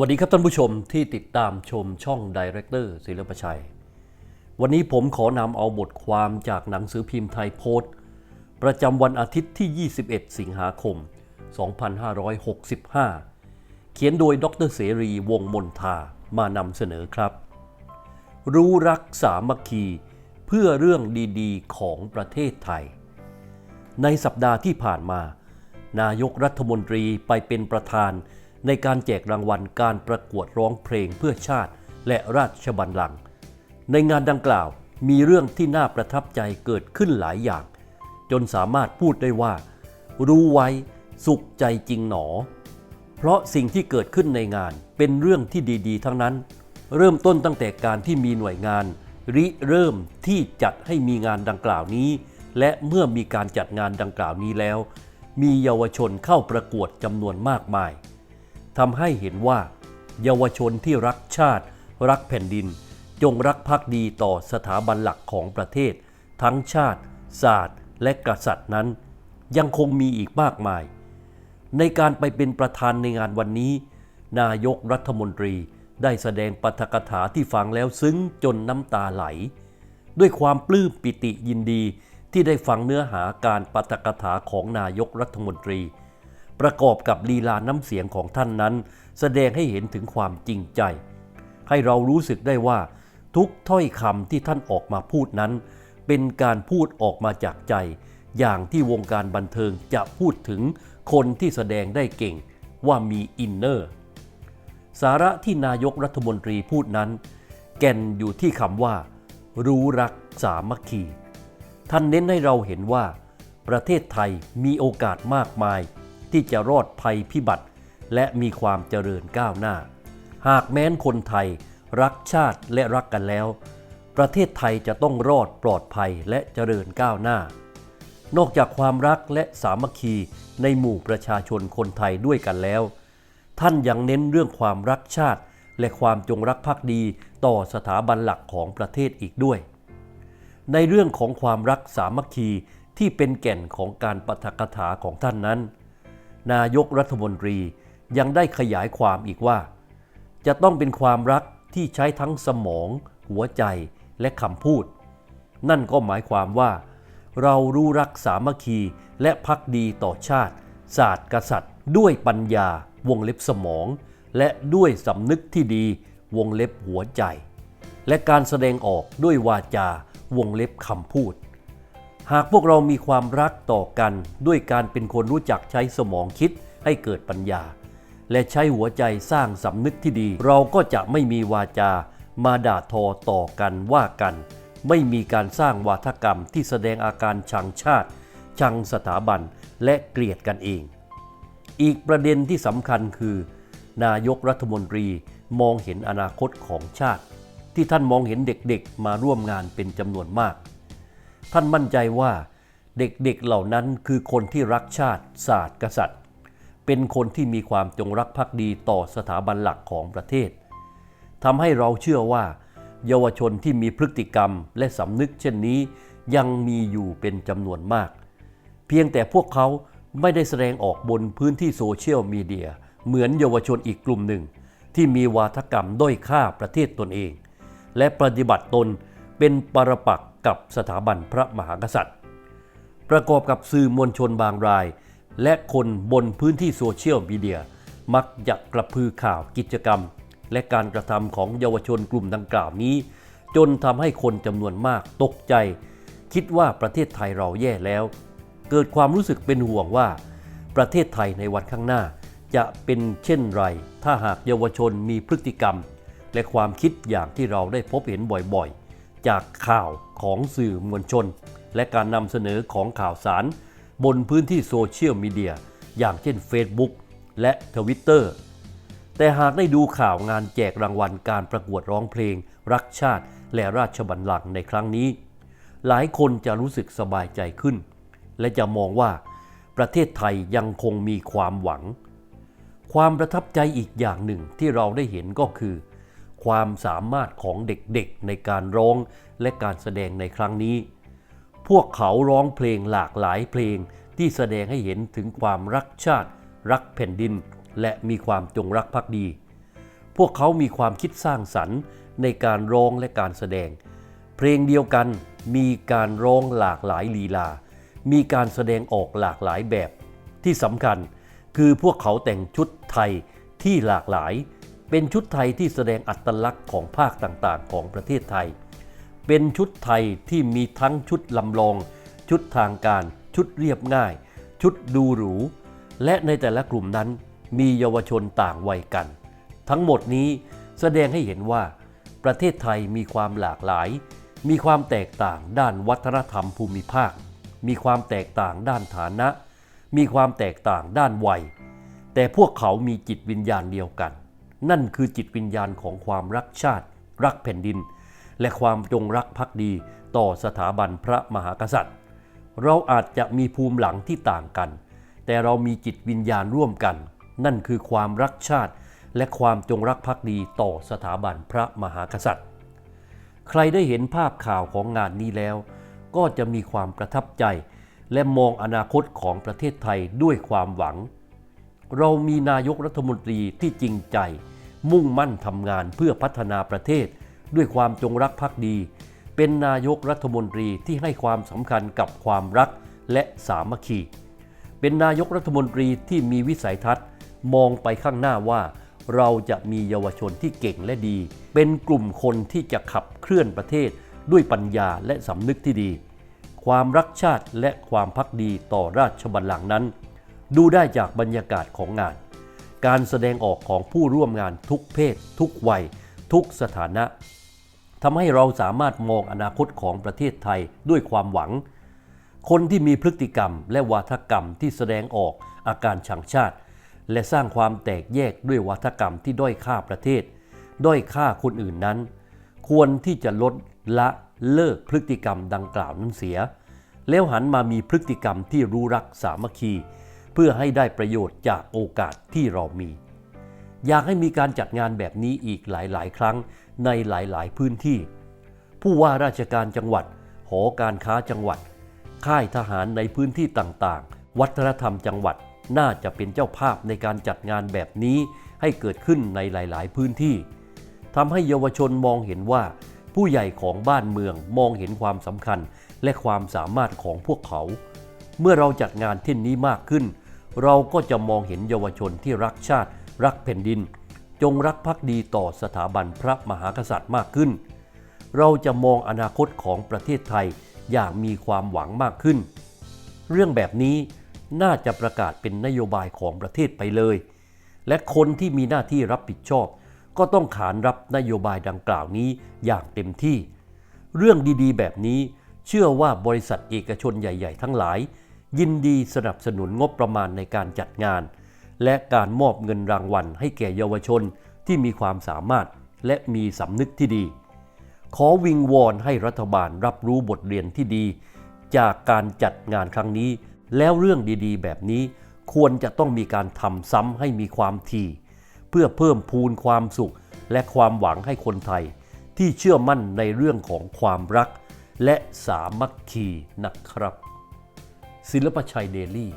วัสดีครับท่านผู้ชมที่ติดตามชมช่องดีเรคเตอร์ศิลปชัย วันนี้ผมขอนำเอาบทความจากหนังสือพิมพ์ไทยโพสต์ประจำวันอาทิตย์ที่ 21 สิงหาคม 2565 เขียนโดยดรเสรีวงมนทามานำเสนอครับ รู้รักสามัคคีเพื่อเรื่องดีๆ ของประเทศไทย ในสัปดาห์ที่ผ่านมา นายกรัฐมนตรีไปเป็นประธาน ในการแจกรางวัลการประกวดร้องเพลงเพื่อชาติ และราชบัลลังก์ในงานดังกล่าวมีเรื่องที่น่าประทับใจเกิดขึ้นหลายอย่าง จนสามารถพูดได้ว่า รู้ไว้สุขใจจริงหนอ เพราะสิ่งที่เกิดขึ้นในงานเป็นเรื่องที่ดีๆ ทั้งนั้น เริ่มต้นตั้งแต่การที่มีหน่วยงาน ริเริ่มที่จัดให้มีงานดังกล่าวนี้ และเมื่อมีการจัดงานดังกล่าวนี้แล้ว มีเยาวชนเข้าประกวดจำนวนมากมาย ทำให้เห็นว่า เยาวชนที่รักชาติ รักแผ่นดิน จงรักภักดีต่อสถาบันหลักของประเทศ ทั้งชาติ ศาสตร์ และกษัตริย์นั้น ยังคงมีอีกมากมาย ในการไปเป็นประธานในงานวันนี้ นายกรัฐมนตรีได้แสดงปาฐกถาที่ฟังแล้วซึ้งจนน้ำตาไหล ด้วยความปลื้มปิติยินดีที่ได้ฟังเนื้อหาการปาฐกถาของนายกรัฐมนตรี ประกอบกับลีลาน้ำเสียงของท่านนั้น แสดงให้เห็นถึงความจริงใจ ให้เรารู้สึกได้ว่า ทุกถ้อยคำที่ท่านออกมาพูดนั้น เป็นการพูดออกมาจากใจ อย่างที่วงการบันเทิงจะพูดถึงคนที่แสดงได้เก่งว่ามีอินเนอร์ สาระที่นายกรัฐมนตรีพูดนั้น แก่นอยู่ที่คำว่า รู้รักสามัคคี ท่านเน้นให้เราเห็นว่า ประเทศไทยมีโอกาสมากมาย ที่จะรอดภัยพิบัติ และมีความเจริญก้าวหน้า หากแม้นคนไทยรักชาติและรักกันแล้ว ประเทศไทยจะต้องรอดปลอดภัยและเจริญก้าวหน้า นอกจากความรักและสามัคคีในหมู่ประชาชนคนไทยด้วยกันแล้ว ท่านยังเน้นเรื่องความรักชาติ และความจงรักภักดีต่อสถาบันหลักของประเทศอีกด้วย ในเรื่องของความรักสามัคคีที่เป็นแก่นของการปฐกถาของท่านนั้น นายกรัฐมนตรียังได้ขยายความอีกว่า จะต้องเป็นความรักที่ใช้ทั้งสมอง หัวใจและคำพูด นั่นก็หมายความว่า เรารู้รักสามัคคีและพักดีต่อชาติ ศาสตร์กษัตริย์ ด้วยปัญญาวงเล็บสมอง และด้วยสำนึกที่ดีวงเล็บหัวใจ และการแสดงออกด้วยวาจาวงเล็บคำพูด หากพวกเรามีความรักต่อกันด้วยการเป็นคนรู้จักใช้สมองคิดให้เกิดปัญญา และใช้หัวใจสร้างสำนึกที่ดี เราก็จะไม่มีวาจา มาด่าทอต่อกันว่ากัน ไม่มีการสร้างวาทกรรมที่แสดงอาการชังชาติ ชังสถาบันและเกลียดกันเอง อีกประเด็นที่สำคัญคือ นายกรัฐมนตรีมองเห็นอนาคตของชาติ ที่ท่านมองเห็นเด็กๆมาร่วมงานเป็นจำนวนมาก ท่านมั่นใจว่าเด็กๆเหล่านั้นคือคนที่รักชาติศาสตร์กษัตริย์ เป็นคนที่มีความจงรักภักดีต่อสถาบันหลักของประเทศทำให้เราเชื่อว่า เยาวชนที่มีพฤติกรรมและสำนึกเช่นนี้ยังมีอยู่เป็นจำนวนมาก เพียงแต่พวกเขาไม่ได้แสดงออกบนพื้นที่โซเชียลมีเดียเหมือนเยาวชนอีกกลุ่มหนึ่ง ที่มีวาทกรรมด้อยค่าประเทศตนเอง และปฏิบัติตนเป็นปรปักษ์ กับสถาบันพระมหากษัตริย์ ประกอบกับสื่อมวลชนบางราย และคนบนพื้นที่โซเชียลมีเดีย มักจะกระพือข่าวกิจกรรม และการกระทำของเยาวชนกลุ่มดังกล่าวนี้ จนทำให้คนจำนวนมากตกใจ คิดว่าประเทศไทยเราแย่แล้ว เกิดความรู้สึกเป็นห่วงว่า ประเทศไทยในวันข้างหน้า จะเป็นเช่นไร ถ้าหากเยาวชนมีพฤติกรรม และความคิดอย่างที่เราได้พบเห็นบ่อยๆ จากข่าว ของสื่อมวลชน และการนำเสนอของข่าวสาร บนพื้นที่โซเชียลมีเดียอย่างเช่น Facebook และทวิตเตอร์แต่หากได้ดูข่าวงานแจกรางวัลการประกวดร้องเพลง รักชาติและราชบัลลังก์ในครั้งนี้ หลายคนจะรู้สึกสบายใจขึ้น และจะมองว่า ประเทศไทยยังคงมีความหวัง ความประทับใจอีกอย่างหนึ่งที่เราได้เห็นก็คือ ความสามารถของเด็กๆในการร้องและการแสดงในครั้งนี้ พวกเขาร้องเพลงหลากหลายเพลงที่แสดงให้เห็นถึงความรักชาติ รักแผ่นดิน และมีความจงรักภักดี พวกเขามีความคิดสร้างสรรค์ในการร้องและการแสดง เพลงเดียวกันมีการร้องหลากหลายลีลา มีการแสดงออกหลากหลายแบบ ที่สำคัญคือพวกเขาแต่งชุดไทยที่หลากหลาย เป็นชุดไทยที่แสดงอัตลักษณ์ของภาคต่างๆ ของประเทศไทย เป็นชุดไทยที่มีทั้งชุดลำลอง ชุดทางการ ชุดเรียบง่าย ชุดดูหรู และในแต่ละกลุ่มนั้นมีเยาวชนต่างวัยกัน ทั้งหมดนี้แสดงให้เห็นว่า ประเทศไทยมีความหลากหลาย มีความแตกต่างด้านวัฒนธรรมภูมิภาค มีความแตกต่างด้านฐานะ มีความแตกต่างด้านวัย แต่พวกเขามีจิตวิญญาณเดียวกัน นั่นคือจิตวิญญาณของความรักชาติ รักแผ่นดิน และความจงรักภักดีต่อสถาบันพระมหากษัตริย์ เราอาจจะมีภูมิหลังที่ต่างกัน แต่เรามีจิตวิญญาณร่วมกัน นั่นคือความรักชาติ และความจงรักภักดีต่อสถาบันพระมหากษัตริย์ ใครได้เห็นภาพข่าวของงานนี้แล้ว ก็จะมีความประทับใจ และมองอนาคตของประเทศไทยด้วยความหวัง เรามีนายกรัฐมนตรีที่จริงใจ มุ่งมั่นทำงานเพื่อพัฒนาประเทศ ด้วยความจงรักภักดี เป็นนายกรัฐมนตรีที่ให้ความสำคัญกับความรักและสามัคคี เป็นนายกรัฐมนตรีที่มีวิสัยทัศน์ มองไปข้างหน้าว่า เราจะมีเยาวชนที่เก่งและดี เป็นกลุ่มคนที่จะขับเคลื่อนประเทศด้วยปัญญาและสำนึกที่ดี ความรักชาติและความพักดีต่อราชบัลลังก์นั้น ดูได้จากบรรยากาศของงาน การแสดงออกของผู้ร่วมงานทุกเพศ ทุกวัย ทุกสถานะทำให้เราสามารถมองอนาคตของประเทศไทยด้วยความหวัง คนที่มีพฤติกรรมและวาทกรรมที่แสดงออกอาการชังชาติ และสร้างความแตกแยกด้วยวาทกรรมที่ด้อยค่าประเทศ ด้อยค่าคนอื่นนั้น ควรที่จะลดละเลิกพฤติกรรมดังกล่าวนั้นเสีย แล้วหันมามีพฤติกรรมที่รู้รักสามัคคี พื่อให้ได้ประโยชน์จากโอกาสที่เรามี อยากให้มีการจัดงานแบบนี้อีกหลาย ๆ ครั้งในหลาย ๆ พื้นที่ ผู้ว่าราชการจังหวัด หอการค้าจังหวัด ค่ายทหารในพื้นที่ต่างๆ วัฒนธรรมจังหวัดน่าจะเป็นเจ้าภาพในการจัดงานแบบนี้ให้เกิดขึ้นในหลาย ๆ พื้นที่ทำให้เยาวชนมองเห็นว่า ผู้ใหญ่ของบ้านเมืองมองเห็นความสำคัญและความสามารถของพวกเขา เมื่อเราจัดงานเช่นนี้มากขึ้น เราก็จะมองเห็นเยาวชนที่รักชาติ รักแผ่นดิน จงรักภักดีต่อสถาบันพระมหากษัตริย์มากขึ้น เราจะมองอนาคตของประเทศไทยอย่างมีความหวังมากขึ้น เรื่องแบบนี้น่าจะประกาศเป็นนโยบายของประเทศไปเลย และคนที่มีหน้าที่รับผิดชอบ ก็ต้องขานรับนโยบายดังกล่าวนี้อย่างเต็มที่ เรื่องดีๆ แบบนี้เชื่อว่าบริษัทเอกชนใหญ่ ๆ ทั้งหลาย ยินดีสนับสนุนงบประมาณในการจัดงาน และการมอบเงินรางวัลให้แก่เยาวชนที่มีความสามารถและมีสำนึกที่ดี ขอวิงวอนให้รัฐบาลรับรู้บทเรียนที่ดี จากการจัดงานครั้งนี้ แล้วเรื่องดีๆ แบบนี้ควรจะต้องมีการทำซ้ำให้มีความถี่ เพื่อเพิ่มพูนความสุขและความหวังให้คนไทย ที่เชื่อมั่นในเรื่องของความรัก และสามัคคีนะครับ ศิลปชัยเดลี่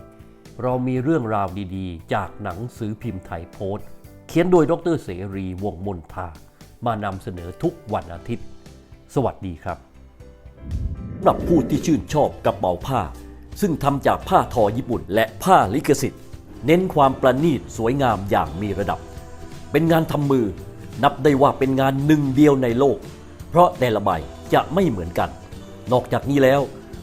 เรามีเรื่องราวดีๆ จากหนังสือพิมพ์ไทยโพสต์ เขียนโดยดรเสรีวงมนทามานำเสนอทุกวันอาทิตย์ สวัสดีครับสำหรับผู้ที่ชื่นชอบกระเป๋าผ้า ซึ่งทำจากผ้าทอญี่ปุ่นและผ้าลิขสิทธิ์ เน้นความประณีตสวยงามอย่างมีระดับ เป็นงานทำมือนับได้ว่าเป็นงานหนึ่งเดียวในโลก เพราะแต่ละใบจะไม่เหมือนกัน นอกจากนี้แล้ว